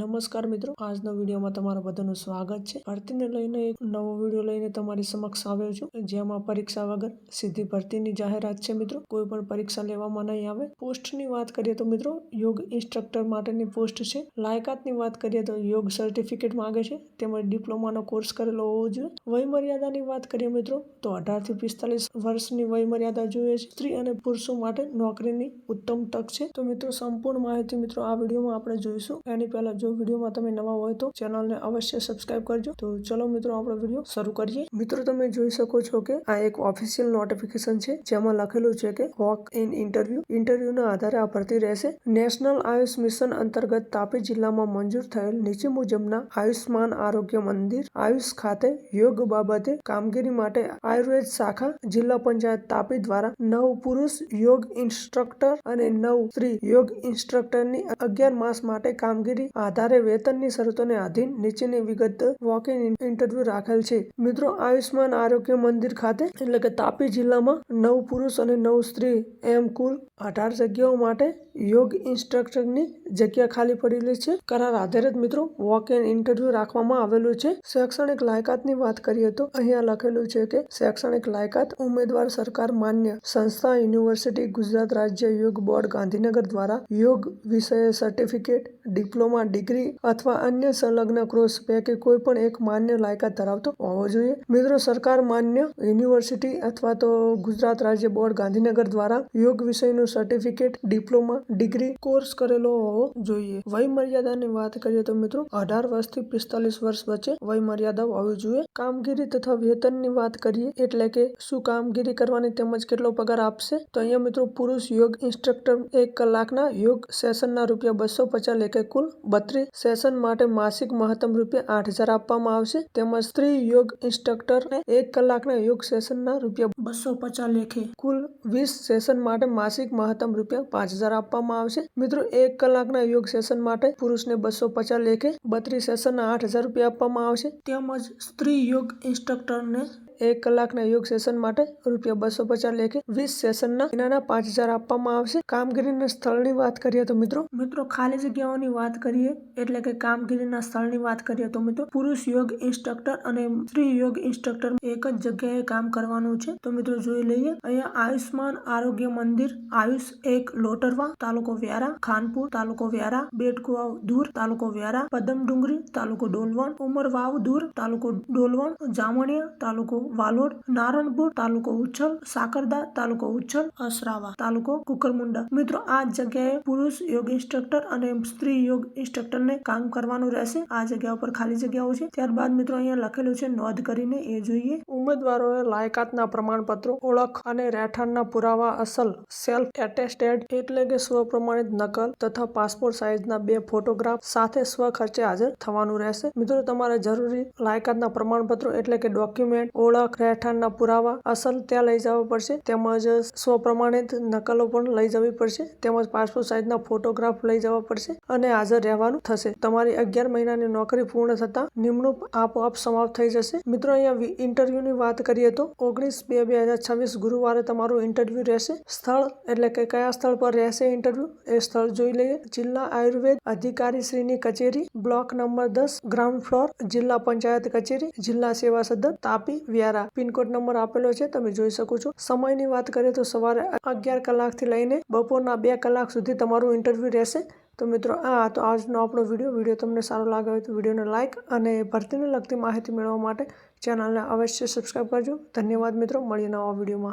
નમસ્કાર મિત્રો. આજના વિડીયોમાં તમારા બધાનું સ્વાગત છે. ભરતીને લઈને એક નવો વીડિયો લઈને તમારી સમક્ષ આવ્યો છું. જેમાં પરીક્ષા વગર સીધી ભરતીની જાહેરાત છે મિત્રો. કોઈ પણ પરીક્ષા લેવામાં નહીં આવે. પોસ્ટની વાત કરીએ તો મિત્રો, યોગ ઇન્સ્ટ્રક્ટર માટેની પોસ્ટ છે. લાયકાતની વાત કરીએ તો યોગ સર્ટિફિકેટ માંગે છે. તેમજ ડિપ્લોમાનો કોર્સ કરેલો હોવો જોઈએ. વય મર્યાદાની વાત કરીએ મિત્રો, તો અઢારથી પિસ્તાલીસ વર્ષની વય મર્યાદા જોઈએ છે. સ્ત્રી અને પુરુષો માટે નોકરીની ઉત્તમ તક છે. તો મિત્રો, સંપૂર્ણ માહિતી મિત્રો આ વિડીયોમાં આપણે જોઈશું. એની પહેલા જો વિડીયોમાં તમે નવા હોય તો ચેનલને અવશ્ય સબસ્ક્રાઇબ કરજો. તો ચલો મિત્રો, આપણો વીડિયો શરૂ કરીએ. મિત્રો, તમે જોઈ શકો છો કે આ એક ઓફિશિયલ નોટિફિકેશન છે, જેમાં લખેલું છે કે વોક ઇન ઇન્ટરવ્યુ ઇન્ટરવ્યુના આધારે આ ભરતી રહેશે. નેશનલ આયુષ મિશન અંતર્ગત તાપી જિલ્લામાં મંજૂર થયેલ નીચે મુજબના આયુષ્માન આરોગ્ય મંદિર, આયુષ ખાતે યોગ બાબતે કામગીરી માટે આયુર્વેદ શાખા, જિલ્લા પંચાયત તાપી દ્વારા નવ પુરુષ યોગ ઇન્સ્ટ્રક્ટર અને નવ સ્ત્રી યોગ ઇન્સ્ટ્રક્ટરની અગિયાર માસ માટે કામગીરી આધારે વેતનની શરતોને આધીન નીચેની વિગત વોક ઇન ઇન્ટરવ્યુ રાખેલ છે. મિત્રો આયુષ્માન આરોગ્ય મંદિર ખાતે, એટલે કે તાપી જિલ્લામાં, નવ પુરુષ અને નવ સ્ત્રી એમ કુલ અઢાર જગ્યાઓ માટે યોગ ઇન્સ્ટ્રક્ટરની જગ્યા ખાલી પડેલી છે. કરાર આધારિત મિત્રો વોક ઇન ઇન્ટરવ્યુ રાખવામાં આવેલું છે. શૈક્ષણિક લાયકાતની વાત કરીએ તો, અહીંયા લખેલું છે કે, શૈક્ષણિક લાયકાત ઉમેદવાર સરકાર માન્ય સંસ્થા યુનિવર્સિટી ગુજરાત રાજ્ય યોગ બોર્ડ ગાંધીનગર દ્વારા યોગ વિષય સર્ટિફિકેટ ડિપ્લોમા ડિગ્રી અથવા અન્ય સંલગ્ન કોર્સ પૈકી કોઈ પણ એક માન્ય લાયકાત ધરાવતો હોવો જોઈએ. મિત્રો, સરકાર માન્ય યુનિવર્સિટી અથવા તો ગુજરાત રાજ્ય બોર્ડ ગાંધીનગર દ્વારા યોગ વિષયનું સર્ટિફિકેટ, ડિપ્લોમા, ડિગ્રી, કોર્સ કરેલો હોવો જોઈએ. વય મર્યાદાની વાત કરીએ તો મિત્રો, અઢાર વર્ષથી પિસ્તાલીસ વર્ષ વચ્ચે વય મર્યાદા હોવી જોઈએ. કામગીરી તથા વેતનની વાત કરીએ એટલે કે શું કામગીરી કરવાની તેમજ કેટલો પગાર આપશે? તો અહીંયા મિત્રો, પુરુષ યોગ ઇન્સ્ટ્રક્ટર એક કલાકના યોગ સેશનના રૂપિયા બસો પચાસ લેખે કુલ બત્રીસ સેશન માટે માસિક મહત્તમ રૂપિયા આઠ હજાર આપવામાં આવશે. તેમજ સ્ત્રી યોગ ઇન્સ્ટ્રક્ટરને એક કલાકના યોગ સેશનના રૂપિયા બસો પચાસ લેખે. કુલ વીસ સેશન માટે માસિક મહત્તમ રૂપિયા પાંચ હજાર આપવામાં આવશે. મિત્રો, એક કલાકના યોગ સેશન માટે પુરુષને બસો પચાસ લેખે, બત્રીસ સેશનના આઠ હજાર રૂપિયા આપવામાં આવશે. તેમજ સ્ત્રી યોગ ઇન્સ્ટ્રક્ટરને એક કલાકના યોગ સેશન માટે રૂપિયા બસો પચાસ લેખે વીસ સેશનના મહિનાના પાંચ હજાર આપવામાં આવશે. કામગીરીના સ્થળની વાત કરીએ તો મિત્રો મિત્રો ખાલી જગ્યાઓની વાત કરીએ, એટલે કે કામગીરીના સ્થળની વાત કરીએ તો મિત્રો, પુરુષ યોગ ઇન્સ્ટ્રક્ટર અને સ્ત્રી યોગ ઇન્સ્ટ્રક્ટર એક જ જગ્યાએ કામ કરવાનું છે. તો મિત્રો જોઈ લઈએ, અહીંયા આયુષ્માન આરોગ્ય મંદિર, આયુષ એક લોટરવા, તાલુકો વ્યારા, ખાનપુર, તાલુકો વ્યારા બેટકુવાવ દૂર તાલુકો વ્યારા પદમ ડુંગરી તાલુકો ડોલવણ, ઉમરવાવ દૂર તાલુકો ડોલવણ, જામણિયા, તાલુકો વાલોડ, નારણપુર તાલુકો ઉચ્છલ, સાકરદા તાલુકો ઉચ્છલ, અસરાવા તાલુકો કુકરમુંડા. મિત્રો, આ જગ્યાએ પુરુષ યોગ ઇન્સ્ટ્રક્ટર અને સ્ત્રી યોગ ઇન્સ્ટ્રક્ટરને કામ કરવાનું રહેશે. આ જગ્યા ઉપર ખાલી જગ્યાઓ છે. ત્યારબાદ મિત્રો, અહીંયા લખેલું છે, નોંધ કરીને એ જોઈએ. ઉમેદવારોએ લાયકાતના પ્રમાણપત્રો, ઓળખ અને રહેઠાણના પુરાવા અસલ સેલ્ફ એટેસ્ટેડ એટલે કે સ્વ પ્રમાણિત નકલ તથા પાસપોર્ટ સાઇઝના બે ફોટોગ્રાફ સાથે સ્વ ખર્ચે હાજર થવાનું રહેશે. મિત્રો, તમારે જરૂરી લાયકાતના પ્રમાણપત્રો એટલે કે ડોક્યુમેન્ટ ઓળખ રહેઠાણના પુરાવા અસલ ત્યાં લઈ જવા પડશે. તેમજ સ્વપ્રમાણિત નકલો પણ લઈ જવી પડશે. તેમજ પાસપોર્ટ સાઇઝના ફોટોગ્રાફ લઈ જવા પડશે અને હાજર રહેવાનું થશે. તમારી અગિયાર મહિનાની નોકરી પૂર્ણ થતા નિમણૂક આપોઆપ સમાપ્ત થઈ જશે. મિત્રો, અહીંયા ઇન્ટરવ્યુની વાત કરીએ તો ઓગણીસ બે બે હજાર છવ્વીસ ગુરુવારે તમારું ઇન્ટરવ્યુ રહેશે. સ્થળ એટલે કે કયા સ્થળ પર રહેશે ઇન્ટરવ્યુ? એ સ્થળ જોઈ લઈએ. જિલ્લા આયુર્વેદ અધિકારી શ્રીની કચેરી, બ્લોક નંબર દસ, ગ્રાઉન્ડ ફ્લોર, જિલ્લા પંચાયત કચેરી, જિલ્લા સેવા સદન, તાપી વ્યારા પિનકોડ નંબર આપેલો છે, તમે જોઈ શકો છો. સમયની વાત કરીએ તો સવારે અગિયાર કલાકથી લઈને બપોરના બે કલાક સુધી તમારું ઇન્ટરવ્યૂ રહેશે. તો મિત્રો, આ તો આજનો આપણો વીડિયો. વીડિયો તમને સારો લાગે હોય તો વિડીયોને લાઇક અને ભરતીને લગતી માહિતી મેળવવા માટે ચેનલને અવશ્ય સબસ્ક્રાઈબ કરજો. ધન્યવાદ મિત્રો. મળીએ નવા વિડીયોમાં.